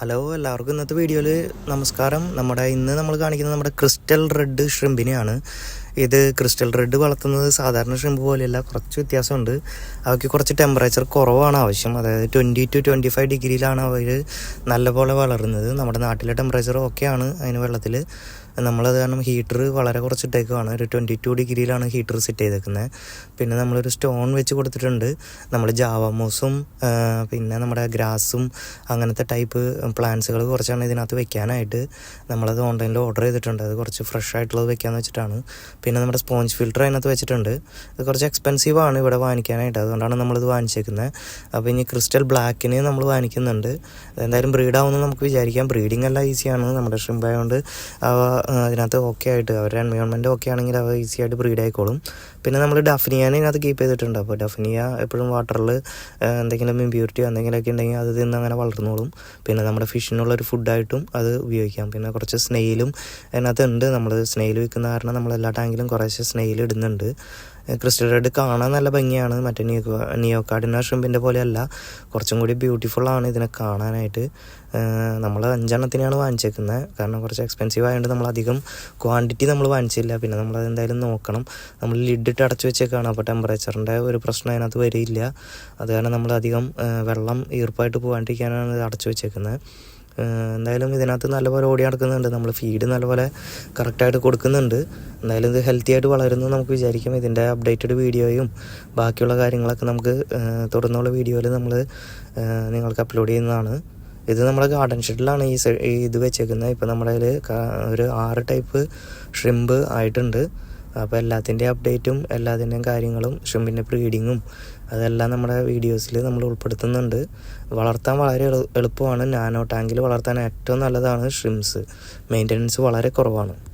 Hello എല്ലാവർക്കും ഇന്നത്തെ വീഡിയോയിൽ നമസ്കാരം. നമ്മുടെ ഇന്ന് നമ്മൾ കാണിക്കുന്നത് നമ്മുടെ ക്രിസ്റ്റൽ റെഡ് ഷ്രിമ്പിനെയാണ്. ഇത് ക്രിസ്റ്റൽ റെഡ് വളർത്തുന്നത് സാധാരണ ഷ്രിമ്പ് പോലെയല്ല കുറച്ച് വ്യത്യാസമുണ്ട്. അവയ്ക്ക് കുറച്ച് ടെമ്പറേച്ചർ കുറവാണ് ആവശ്യം. അതായത് ട്വന്റി ടു ട്വന്റി ഫൈവ് ഡിഗ്രിയിലാണ് അവർ നല്ലപോലെ വളരുന്നത്. നമ്മുടെ നാട്ടിലെ ടെമ്പറേച്ചർ ഓക്കെയാണ് അതിന് വെള്ളത്തിൽ. നമ്മളത് കാരണം ഹീറ്റർ വളരെ കുറച്ചിട്ടേക്കുവാണ് ഒരു ട്വന്റി ടു ഡിഗ്രിയിലാണ് ഹീറ്റർ സെറ്റ് ചെയ്തേക്കുന്നത് പിന്നെ നമ്മളൊരു സ്റ്റോൺ വെച്ച് കൊടുത്തിട്ടുണ്ട്. നമ്മൾ ജാവാമോസും പിന്നെ നമ്മുടെ ഗ്രാസും അങ്ങനത്തെ ടൈപ്പ് പ്ലാന്റ്സുകൾ കുറച്ചാണ് ഇതിനകത്ത് വെക്കാനായിട്ട് നമ്മളത് ഓൺലൈനിൽ ഓർഡർ ചെയ്തിട്ടുണ്ട്. അത് കുറച്ച് ഫ്രഷ് ആയിട്ടുള്ളത് വെക്കാമെന്ന് വെച്ചിട്ടാണ്. പിന്നെ നമ്മുടെ സ്പോഞ്ച് ഫിൽറ്റർ അതിനകത്ത് വെച്ചിട്ടുണ്ട്. ഇത് കുറച്ച് എക്സ്പെൻസീവ് ആണ് ഇവിടെ വാങ്ങിക്കാനായിട്ട്. അതുകൊണ്ടാണ് നമ്മളിത് വാങ്ങിച്ചേക്കുന്നത്. അപ്പോൾ ഇനി ക്രിസ്റ്റൽ ബ്ലാക്കിന് നമ്മൾ വാങ്ങിക്കുന്നുണ്ട്. എന്തായാലും ബ്രീഡാവുമെന്ന് നമുക്ക് വിചാരിക്കാം. ബ്രീഡിംഗ് എല്ലാം ഈസിയാണ്. നമ്മുടെ ഷ്രിമ്പ് ആയതുകൊണ്ട് അവ അതിനകത്ത് ഓക്കെ ആയിട്ട് അവരുടെ എൻവയോൺമെന്റ് ഓക്കെ ആണെങ്കിൽ അവ ഈസി ആയിട്ട് ബ്രീഡ് ആയിക്കോളും. പിന്നെ നമ്മൾ ഡഫ്നിയാനെ ഇതിനകത്ത് കീപ്പ് ചെയ്തിട്ടുണ്ട്. അപ്പോൾ ഡഫിനിയ എപ്പോഴും വാട്ടറിൽ എന്തെങ്കിലും ഇമ്പ്യൂരിറ്റി എന്തെങ്കിലുമൊക്കെ ഉണ്ടെങ്കിൽ അത് തിന്ന് അങ്ങനെ വളർന്നോളും. പിന്നെ നമ്മുടെ ഫിഷിനുള്ളൊരു ഫുഡായിട്ടും അത് ഉപയോഗിക്കാം. പിന്നെ കുറച്ച് സ്നെയിലും അതിനകത്ത് ഉണ്ട് നമ്മൾ സ്നെയിൽ വിൽക്കുന്ന കാരണം നമ്മൾ എല്ലാ ടാങ്കിലും കുറേശ്ശെ സ്നെയിൽ ഇടുന്നുണ്ട്. ക്രിസ്റ്റൽ റെഡ് കാണാൻ നല്ല ഭംഗിയാണ്. മറ്റേ നിയോ നിയോക്കാർഡിന ഷ്രിമ്പിന്റെ പോലെയല്ല. കുറച്ചും കൂടി ബ്യൂട്ടിഫുൾ ആണ് ഇതിനെ കാണാനായിട്ട്. നമ്മൾ അഞ്ചെണ്ണത്തിനാണ് വാങ്ങിച്ചേക്കുന്നത് കാരണം കുറച്ച് എക്സ്പെൻസീവ് ആയതുകൊണ്ട് നമ്മൾ അധികം ക്വാണ്ടിറ്റി നമ്മൾ വാങ്ങിച്ചില്ല. പിന്നെ നമ്മൾ എന്തായാലും നോക്കണം. നമ്മൾ ലിഡിട്ട് അടച്ചു വെച്ചേക്കാണ്. അപ്പോൾ ടെമ്പറേച്ചറിന്റെ ഒരു പ്രശ്നം അതിനകത്ത് വരില്ല. അത് കാരണം നമ്മൾ അധികം വെള്ളം ഈർപ്പായിട്ട് പോകാണ്ടിരിക്കാനാണ് ഇത് അടച്ചു വെച്ചേക്കുന്നത് എന്തായാലും ഇതിനകത്ത് നല്ലപോലെ ഓടി നടക്കുന്നുണ്ട്. നമ്മൾ ഫീഡ് നല്ലപോലെ കറക്റ്റായിട്ട് കൊടുക്കുന്നുണ്ട്. എന്തായാലും ഇത് ഹെൽത്തി ആയിട്ട് വളരുന്നു നമുക്ക് വിചാരിക്കാം. ഇതിന്റെ അപ്ഡേറ്റഡ് വീഡിയോയും ബാക്കിയുള്ള കാര്യങ്ങളൊക്കെ നമുക്ക് തുടർന്നുള്ള വീഡിയോയിൽ നമ്മൾ നിങ്ങൾക്ക് അപ്ലോഡ് ചെയ്യുന്നതാണ്. ഇത് നമ്മുടെ ഗാർഡൻ ഷെഡിലാണ് ഈ ഇത് വെച്ചേക്കുന്നത്. ഇപ്പോൾ നമ്മുടെ ഒരു ആറ് ടൈപ്പ് ഷ്രിമ്പ് ആയിട്ടുണ്ട്. അപ്പോൾ എല്ലാത്തിന്റെ അപ്ഡേറ്റും എല്ലാത്തിന്റെയും കാര്യങ്ങളും ഷ്രിമ്പിന്റെ ബ്രീഡിങ്ങും അതെല്ലാം നമ്മുടെ വീഡിയോസിൽ നമ്മൾ ഉൾപ്പെടുത്തുന്നുണ്ട്. വളർത്താൻ വളരെ എളുപ്പമാണ്. നാനോ ടാങ്കിൽ വളർത്താൻ ഏറ്റവും നല്ലതാണ് ഷ്രിംസ് മെയിന്റനൻസ് വളരെ കുറവാണ്.